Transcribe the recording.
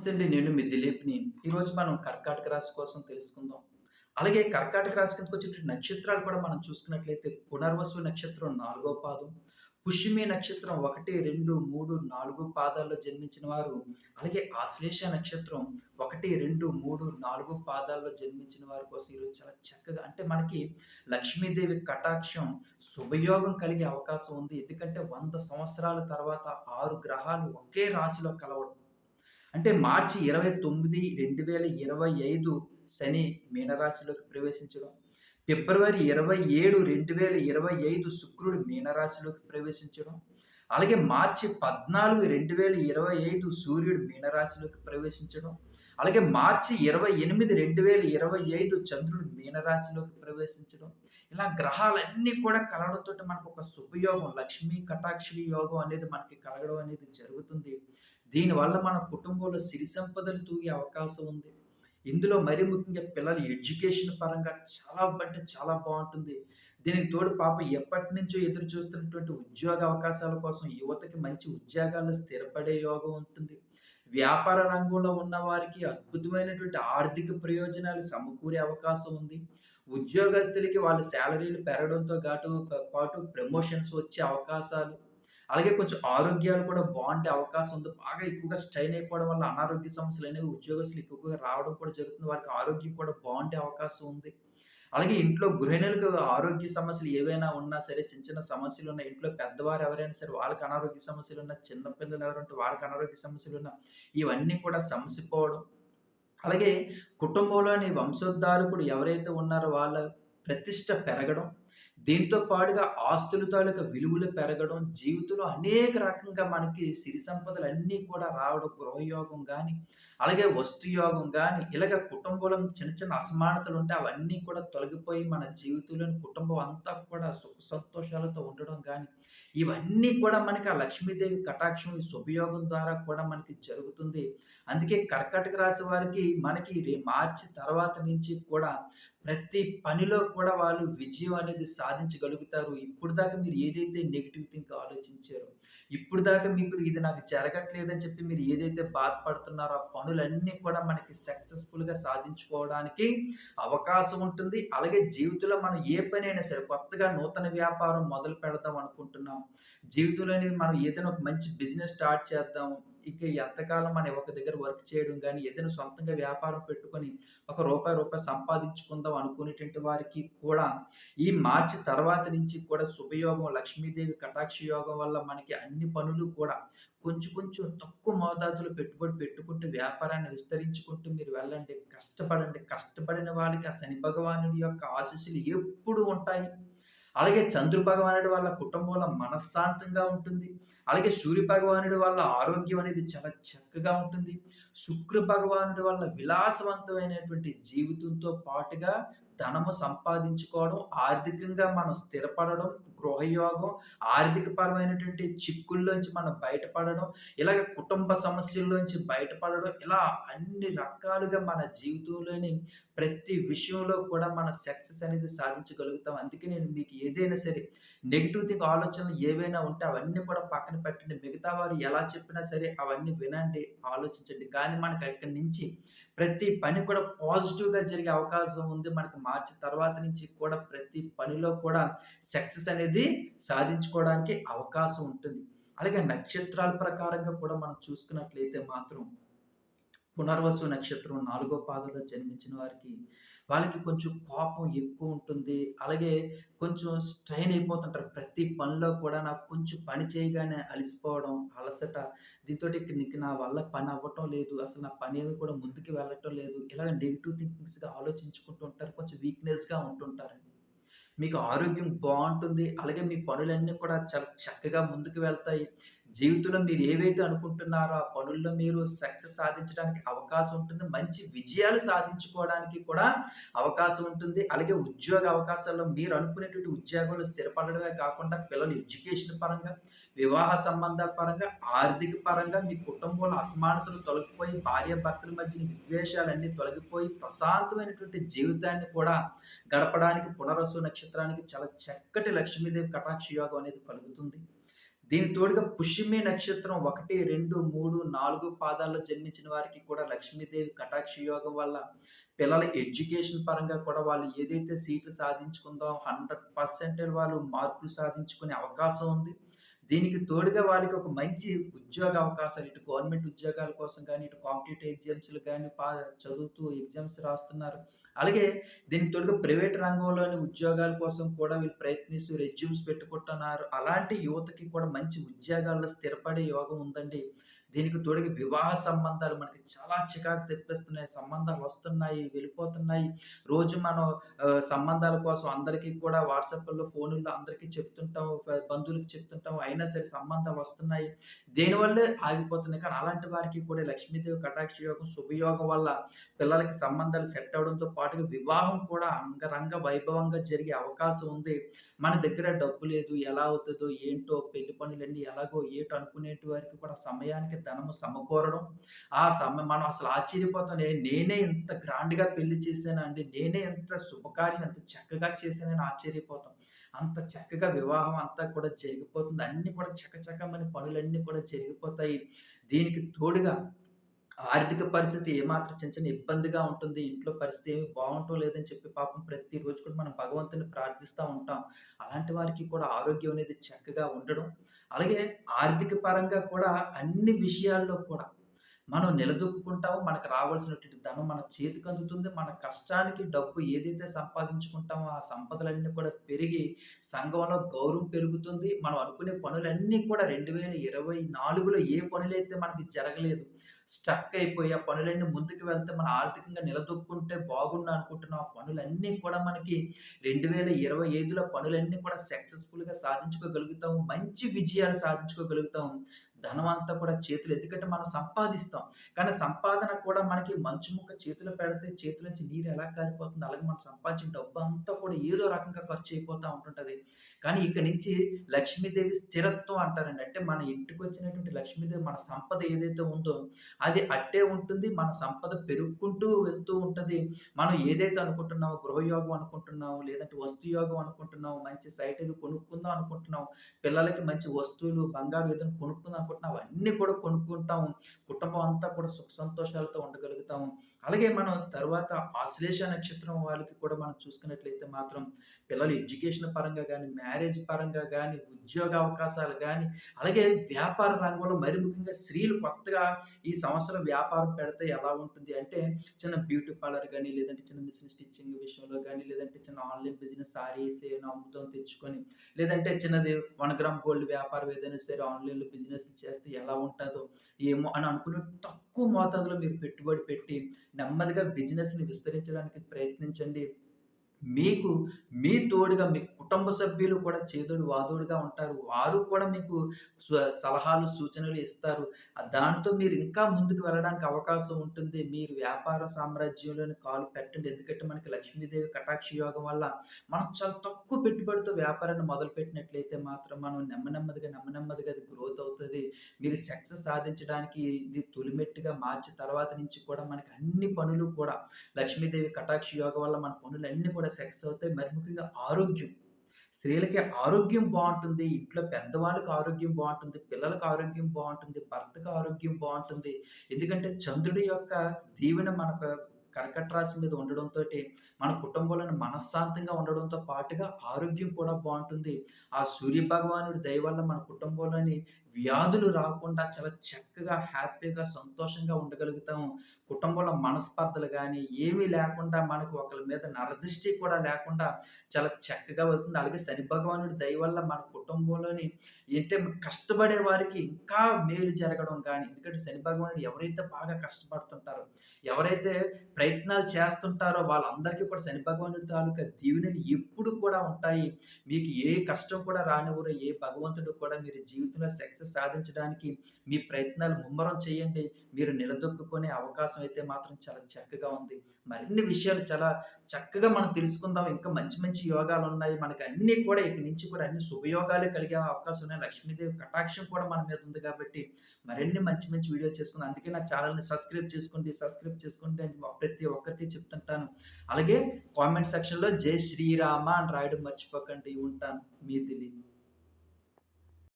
నమస్తే అండి నేను మీ దిలీప్‌ని. ఈరోజు మనం కర్కాటక రాశి కోసం తెలుసుకుందాం. అలాగే కర్కాటక రాశి కిందకి వచ్చేటువంటి నక్షత్రాలు కూడా మనం చూసుకున్నట్లయితే పునర్వసు నక్షత్రం నాలుగో పాదం, పుష్యమి నక్షత్రం 1, 2, 3, 4 పాదాల్లో జన్మించిన వారు, అలాగే ఆశ్లేష నక్షత్రం 1, 2, 3, 4 పాదాల్లో జన్మించిన వారి కోసం ఈరోజు చాలా చక్కగా అంటే మనకి లక్ష్మీదేవి కటాక్షం శుభయోగం కలిగే అవకాశం ఉంది. ఎందుకంటే వంద సంవత్సరాల తర్వాత ఆరు గ్రహాలు ఒకే రాశిలో కలవడం. అంటే మార్చి 29, 2025 శని మీనరాశిలోకి ప్రవేశించడం. ఫిబ్రవరి 27, 2025 శుక్రుడు మీనరాశిలోకి ప్రవేశించడం. అలాగే మార్చి 14, 2025 సూర్యుడు మీనరాశిలోకి ప్రవేశించడం. అలాగే మార్చి 28, 2025 చంద్రుడు మీనరాశిలోకి ప్రవేశించడం. ఇలా గ్రహాలన్నీ కూడా కలగడంతో మనకు ఒక శుభయోగం లక్ష్మీ కటాక్షి యోగం అనేది మనకి కలగడం అనేది జరుగుతుంది. దీనివల్ల మన కుటుంబంలో సిరి సంపదలు తూగే అవకాశం ఉంది. ఇందులో మరీ ముఖ్యంగా పిల్లలు ఎడ్యుకేషన్ పరంగా చాలా అంటే చాలా బాగుంటుంది దీనికి తోడు పాపం ఎప్పటినుంచో ఎదురు చూస్తున్నటువంటి ఉద్యోగ అవకాశాల కోసం యువతకి మంచి ఉద్యోగాల్లో స్థిరపడే యోగం ఉంటుంది. వ్యాపార రంగంలో ఉన్న వారికి అద్భుతమైనటువంటి ఆర్థిక ప్రయోజనాలు సమకూరే అవకాశం ఉంది. ఉద్యోగస్తులకి వాళ్ళ శాలరీలు పెరగడంతో గాటు పాటు ప్రమోషన్స్ వచ్చే అవకాశాలు, అలాగే కొంచెం ఆరోగ్యాలు కూడా బాగుండే అవకాశం ఉంది. బాగా ఎక్కువగా స్ట్రైన్ అయిపోవడం వల్ల అనారోగ్య సమస్యలు అనేవి ఉద్యోగస్తులు ఎక్కువగా రావడం కూడా జరుగుతుంది. వారికి ఆరోగ్యం కూడా బాగుండే అవకాశం ఉంది. అలాగే ఇంట్లో గృహిణులకు ఆరోగ్య సమస్యలు ఏవైనా ఉన్నా సరే, చిన్న చిన్న సమస్యలు ఉన్నా ఇంట్లో పెద్దవారు ఎవరైనా సరే వాళ్ళకి అనారోగ్య సమస్యలు ఉన్నా చిన్నపిల్లలు ఎవరుంటే వాళ్ళకి అనారోగ్య సమస్యలున్న, ఇవన్నీ కూడా సమసిపోవడం. అలాగే కుటుంబంలోని వంశోద్ధారకుడు ఎవరైతే ఉన్నారో వాళ్ళ ప్రతిష్ట పెరగడం. దీంతో పాటుగా ఆస్తుల తాలూకా విలువలు పెరగడం, జీవితంలో అనేక రకంగా మనకి సిరి సంపదలు అన్నీ కూడా రావడం, గృహయోగం కానీ అలాగే వస్తుయోగం కానీ ఇలాగ కుటుంబంలో చిన్న చిన్న అసమానతలు ఉంటే అవన్నీ కూడా తొలగిపోయి మన జీవితంలోని కుటుంబం అంతా కూడా సుఖ సంతోషాలతో ఉండడం కానీ ఇవన్నీ కూడా మనకి ఆ లక్ష్మీదేవి కటాక్షం ఈ శుభయోగం ద్వారా కూడా మనకి జరుగుతుంది. అందుకే కర్కటక రాశి వారికి మనకి రే మార్చి తర్వాత నుంచి కూడా ప్రతి పనిలో కూడా వాళ్ళు విజయం అనేది సాధించగలుగుతారు. ఇప్పటిదాకా మీరు ఏదైతే నెగిటివ్ థింక్ ఆలోచించారో, దాకా మీకు ఇది నాకు జరగట్లేదని చెప్పి మీరు ఏదైతే బాధపడుతున్నారో, ఆ పనులన్నీ కూడా మనకి సక్సెస్‌ఫుల్‌గా సాధించుకోవడానికి అవకాశం ఉంటుంది. అలాగే జీవితంలో మనం ఏ పని అయినా సరే కొత్తగా నూతన వ్యాపారం మొదలు పెడదాం అనుకుంటున్నాం. జీవితంలోని మనం ఏదైనా ఒక మంచి బిజినెస్ స్టార్ట్ చేద్దాం. ఇక ఎంతకాలం మనం ఒక దగ్గర వర్క్ చేయడం కానీ ఏదైనా సొంతంగా వ్యాపారం పెట్టుకొని ఒక రూపాయి, రూపాయి సంపాదించుకుందాం అనుకునేటువంటి వారికి కూడా ఈ మార్చి తర్వాత నుంచి కూడా శుభయోగం లక్ష్మీదేవి కటాక్ష యోగం వల్ల మనకి అన్ని పనులు కూడా కొంచెం కొంచెం తక్కువ మోతాదులో పెట్టుబడి పెట్టుకుంటూ వ్యాపారాన్ని విస్తరించుకుంటూ మీరు వెళ్ళండి. కష్టపడండి. కష్టపడిన వాళ్ళకి ఆ శని భగవానుడి యొక్క ఆశీస్సులు ఎప్పుడు ఉంటాయి. అలాగే చంద్ర భగవానుడి వల్ల కుటుంబంలో మనశ్శాంతంగా ఉంటుంది. అలాగే సూర్య భగవానుడి వల్ల ఆరోగ్యం అనేది చాలా చక్కగా ఉంటుంది. శుక్ర భగవానుడి వల్ల విలాసవంతమైనటువంటి జీవితంతో పాటుగా ధనము సంపాదించుకోవడం, ఆర్థికంగా మనం స్థిరపడడం, గృహయోగం, ఆర్థికపరమైనటువంటి చిక్కుల్లోంచి మనం బయటపడడం, ఇలాగ కుటుంబ సమస్యల్లోంచి బయటపడడం, ఇలా అన్ని రకాలుగా మన జీవితంలోని ప్రతి విషయంలో కూడా మనం సక్సెస్ అనేది సాధించగలుగుతాం. అందుకే నేను మీకు ఏదైనా సరే నెగిటివ్ థింక్ ఆలోచనలు ఏవైనా ఉంటే అవన్నీ కూడా పక్కన పెట్టండి. మిగతా వారు ఎలా చెప్పినా సరే అవన్నీ వినండి, ఆలోచించండి. కానీ మనకి అక్కడి నుంచి ప్రతి పని కూడా పాజిటివ్‌గా జరిగే అవకాశం ఉంది. మనకు మార్చి తర్వాత నుంచి కూడా ప్రతి పనిలో కూడా సక్సెస్ అనేది సాధించుకోవడానికి అవకాశం ఉంటుంది. అలాగే నక్షత్రాల ప్రకారంగా కూడా మనం చూసుకున్నట్లయితే మాత్రం పునర్వసు నక్షత్రం నాలుగో పాదంలో జన్మించిన వారికి, వాళ్ళకి కొంచెం కోపం ఎక్కువ ఉంటుంది అలాగే కొంచెం స్ట్రైన్ అయిపోతుంటారు. ప్రతి పనిలో కూడా నాకు కొంచెం పని చేయగానే అలసిపోవడం అలసట దీంతో నీకు నా వల్ల పని అవ్వటం లేదు. అసలు నా పనేమి కూడా ముందుకు వెళ్ళటం లేదు. ఇలాగ నెగిటివ్ థింకింగ్స్‌గా ఆలోచించుకుంటూ ఉంటారు. కొంచెం వీక్‌నెస్‌గా ఉంటుంటారండి. మీకు ఆరోగ్యం బాగుంటుంది అలాగే మీ పనులన్నీ కూడా చాలా చక్కగా ముందుకు వెళ్తాయి. జీవితంలో మీరు ఏవైతే అనుకుంటున్నారో ఆ పనుల్లో మీరు సక్సెస్ సాధించడానికి అవకాశం ఉంటుంది. మంచి విజయాలు సాధించుకోవడానికి కూడా అవకాశం ఉంటుంది. అలాగే ఉద్యోగ అవకాశాల్లో మీరు అనుకునేటువంటి ఉద్యోగంలో స్థిరపడడమే కాకుండా పిల్లలు ఎడ్యుకేషన్ పరంగా, వివాహ సంబంధాల పరంగా, ఆర్థిక పరంగా మీ కుటుంబంలో అసమానతలు తొలగిపోయి భార్యాభర్తల మధ్య విద్వేషాలన్నీ తొలగిపోయి ప్రశాంతమైనటువంటి జీవితాన్ని కూడా గడపడానికి పునరసు నక్షత్రానికి చాలా చక్కటి లక్ష్మీదేవి కటాక్ష యోగం అనేది కలుగుతుంది. దీని తోడుగా పుష్యమి నక్షత్రం 1, 2, 3, 4 పాదాల్లో జన్మించిన వారికి కూడా లక్ష్మీదేవి కటాక్ష యోగం వల్ల పిల్లల ఎడ్యుకేషన్ పరంగా కూడా వాళ్ళు ఏదైతే సీట్లు సాధించుకుందో హండ్రెడ్ పర్సెంట్ వాళ్ళు మార్కులు సాధించుకునే అవకాశం ఉంది. దీనికి తోడుగా వాళ్ళకి ఒక మంచి ఉద్యోగ అవకాశాలు ఇటు గవర్నమెంట్ ఉద్యోగాల కోసం కానీ ఇటు కాంపిటీటివ్ ఎగ్జామ్స్‌లు కానీ పా చదువుతూ ఎగ్జామ్స్ రాస్తున్నారు. అలాగే దీనికి తోడుగా ప్రైవేట్ రంగంలోని ఉద్యోగాల కోసం కూడా వీళ్ళు ప్రయత్నిస్తూ రెజ్యూమ్స్ పెట్టుకుంటున్నారు. అలాంటి యువతకి కూడా మంచి ఉద్యోగాల్లో స్థిరపడే యోగం ఉందండి. దీనికి తోడుగా వివాహ సంబంధాలు మనకి చాలా చికాకు తెప్పిస్తున్నాయి. సంబంధాలు వస్తున్నాయి, వెళ్ళిపోతున్నాయి. రోజు మనం సంబంధాల కోసం అందరికీ కూడా వాట్సాప్‌ల్లో, ఫోన్లో అందరికీ చెప్తుంటాం. బంధువులకు బంధువులకి చెప్తుంటాం. అయినా సరే సంబంధాలు వస్తున్నాయి. దేనివల్లే ఆగిపోతున్నాయి. కానీ అలాంటి వారికి కూడా లక్ష్మీదేవి కటాక్ష యోగం, శుభయోగం వల్ల పిల్లలకి సంబంధాలు సెట్ అవ్వడంతో పాటుగా వివాహం కూడా అంగరంగ వైభవంగా జరిగే అవకాశం ఉంది. మన దగ్గర డబ్బు లేదు. ఎలా అవుతుందో ఏంటో పెళ్ళి పనులన్నీ ఎలాగో ఏటో అనుకునేటి వారికి కూడా సమయానికి ధనము సమకూరడం. ఆ సమ మనం అసలు ఆశ్చర్యపోతాం. నేనే ఇంత గ్రాండ్‌గా పెళ్ళి చేశానండి నేనే ఇంత శుభకార్యం ఎంత చక్కగా చేశానని ఆశ్చర్యపోతాం. అంత చక్కగా వివాహం అంతా కూడా జరిగిపోతుంది. అన్నీ కూడా చకచకమని పనులన్నీ కూడా జరిగిపోతాయి. దీనికి తోడుగా ఆర్థిక పరిస్థితి ఏమాత్రం చిన్న చిన్న ఇబ్బందిగా ఉంటుంది. ఇంట్లో పరిస్థితి ఏమి బాగుంటో లేదని చెప్పి పాపం ప్రతిరోజు కూడా మనం భగవంతుని ప్రార్థిస్తూ ఉంటాం. అలాంటి వారికి కూడా ఆరోగ్యం అనేది చక్కగా ఉండడం. అలాగే ఆర్థిక పరంగా కూడా అన్ని విషయాల్లో కూడా మనం నిలదొక్కుంటామో మనకు రావాల్సినటువంటి ధనం మన చేతికి అందుతుంది. మన కష్టానికి డబ్బు ఏదైతే సంపాదించుకుంటామో ఆ సంపదలన్నీ కూడా పెరిగి సంఘంలో గౌరవం పెరుగుతుంది. మనం అనుకునే పనులన్నీ కూడా 2024లో ఏ పనులైతే మనకి జరగలేదు. స్టక్ అయిపోయి ఆ పనులన్నీ ముందుకు వెళ్తే మనం ఆర్థికంగా నిలదొక్కుంటే బాగుండు అనుకుంటున్న ఆ పనులన్నీ కూడా మనకి 2025లో పనులన్నీ కూడా సక్సెస్‌ఫుల్‌గా సాధించుకోగలుగుతాము. మంచి విజయాలు సాధించుకోగలుగుతాం. ధనం అంతా కూడా చేతులు ఎందుకంటే మనం సంపాదిస్తాం. కానీ సంపాదన కూడా మనకి మంచు ముక్క చేతిలో పెడితే చేతుల నుంచి నీరు ఎలా కారిపోతుంది అలాగే మనం సంపాదించిన డబ్బంతా కూడా ఏదో రకంగా ఖర్చు అయిపోతూ ఉంటుంటుంది కానీ ఇక్కడి నుంచి లక్ష్మీదేవి స్థిరత్వం అంటారండి. అంటే మన ఇంటికి వచ్చినటువంటి లక్ష్మీదేవి మన సంపద ఏదైతే ఉందో అది అట్టే ఉంటుంది. మన సంపద పెరుగుకుంటూ వెళ్తూ ఉంటుంది మనం ఏదైతే అనుకుంటున్నామో గృహయోగం అనుకుంటున్నాము, లేదంటే వస్తు యోగం అనుకుంటున్నాము, మంచి సైట్ ఏదో కొనుక్కుందాం అనుకుంటున్నాం. పిల్లలకి మంచి వస్తువులు, బంగారు ఏదైనా కొనుక్కుందాం అనుకుంటున్నాం. అవన్నీ కూడా కొనుక్కుంటాము. కుటుంబం అంతా కూడా సుఖ సంతోషాలతో ఉండగలుగుతాము. అలాగే మనం తర్వాత ఆశ్లేష నక్షత్రం వాళ్ళకి కూడా మనం చూసుకున్నట్లయితే మాత్రం పిల్లలు ఎడ్యుకేషన్ పరంగా కానీ మ్యారేజ్ పరంగా కానీ ఉద్యోగ అవకాశాలు కానీ అలాగే వ్యాపార రంగంలో మరి ముఖ్యంగా స్త్రీలు కొత్తగా ఈ సంవత్సరం వ్యాపారం పెడితే ఎలా ఉంటుంది అంటే, చిన్న బ్యూటీ పార్లర్ కానీ లేదంటే చిన్న మిషన్ స్టిచ్చింగ్ విషయంలో కానీ లేదంటే చిన్న ఆన్‌లైన్ బిజినెస్ సారీస్ ఏమైనా అమ్ముతాం తెచ్చుకొని, లేదంటే చిన్నది వన్ గ్రామ్ గోల్డ్ వ్యాపారం ఏదైనా సరే ఆన్‌లైన్‌లో బిజినెస్ చేస్తే ఎలా ఉంటుందో ఏమో అని అనుకుని తక్కువ మోతాదులో మీరు పెట్టుబడి పెట్టి నెమ్మదిగా బిజినెస్‌ని విస్తరించడానికి ప్రయత్నించండి. మీకు మీ తోడుగా మీ కుటుంబ సభ్యులు కూడా చేదోడు వాదోడుగా ఉంటారు. వారు కూడా మీకు సలహాలు, సూచనలు ఇస్తారు. దాంతో మీరు ఇంకా ముందుకు వెళ్ళడానికి అవకాశం ఉంటుంది. మీరు వ్యాపార సామ్రాజ్యంలోని కాలు పెట్టండి. ఎందుకంటే మనకి లక్ష్మీదేవి కటాక్ష యోగం వల్ల మనం చాలా తక్కువ పెట్టుబడితో వ్యాపారాన్ని మొదలుపెట్టినట్లయితే మాత్రం మనం నెమ్మ నెమ్మదిగా, నెమ్మ నెమ్మదిగా అది గ్రోత్ అవుతుంది మీరు సక్సెస్ సాధించడానికి ఇది తొలిమెట్టుగా మార్చి తర్వాత నుంచి కూడా మనకి అన్ని పనులు కూడా లక్ష్మీదేవి కటాక్ష యోగం వల్ల మన పనులన్నీ కూడా సక్సెస్ అవుతాయి. మరి ముఖ్యంగా ఆరోగ్యం. స్త్రీలకి ఆరోగ్యం బాగుంటుంది ఇంట్లో పెద్దవాళ్ళకి ఆరోగ్యం బాగుంటుంది పిల్లలకి ఆరోగ్యం బాగుంటుంది భర్తకి ఆరోగ్యం బాగుంటుంది ఎందుకంటే చంద్రుడి యొక్క దీవెన మనకు కర్కట రాశి మీద ఉండడంతో మన కుటుంబంలోని మనశ్శాంతంగా ఉండడంతో పాటుగా ఆరోగ్యం కూడా బాగుంటుంది ఆ సూర్య భగవానుడి దయ వల్ల మన కుటుంబంలోని వ్యాధులు రాకుండా చాలా చక్కగా, హ్యాపీగా, సంతోషంగా ఉండగలుగుతాము. కుటుంబంలో మనస్పర్ధలు కానీ ఏమీ లేకుండా మనకు ఒకరి మీద నరదృష్టి కూడా లేకుండా చాలా చక్కగా వెళ్తుంది. అలాగే శని భగవానుడి దయ వల్ల మన కుటుంబంలోని ఏంటంటే కష్టపడే వారికి ఇంకా మేలు జరగడం కానీ ఎందుకంటే శని భగవానుడు ఎవరైతే బాగా కష్టపడుతుంటారో, ఎవరైతే ప్రయత్నాలు చేస్తుంటారో వాళ్ళందరికీ కూడా శని భగవానుడి తాలూకా దీవెనలు ఎప్పుడు కూడా ఉంటాయి. మీకు ఏ కష్టం కూడా రానివ్వరు. ఏ భగవంతుడు కూడా మీరు జీవితంలో సక్సెస్ సాధించడానికి మీ ప్రయత్నాలు ముమ్మరం చేయండి. మీరు నిలదొక్కుకునే అవకాశం అయితే మాత్రం చాలా చక్కగా ఉంది. మరిన్ని విషయాలు చాలా చక్కగా మనం తెలుసుకుందాం. ఇంకా మంచి మంచి యోగాలు ఉన్నాయి మనకి అన్నీ కూడా ఇక నుంచి కూడా అన్ని శుభయోగాలు కలిగే అవకాశం ఉన్నాయి. లక్ష్మీదేవి కటాక్షం కూడా మన మీద ఉంది కాబట్టి మరిన్ని మంచి మంచి వీడియో చేసుకుందాం. అందుకే నా ఛానల్ని సబ్స్క్రైబ్ చేసుకోండి, సబ్స్క్రైబ్ చేసుకోండి అని ప్రతి ఒక్కరికి చెప్తుంటాను. అలాగే కామెంట్ సెక్షన్‌లో జై శ్రీరామ అని రాయడం మర్చిపోకండి. ఉంటాను. మీ దిలీప్.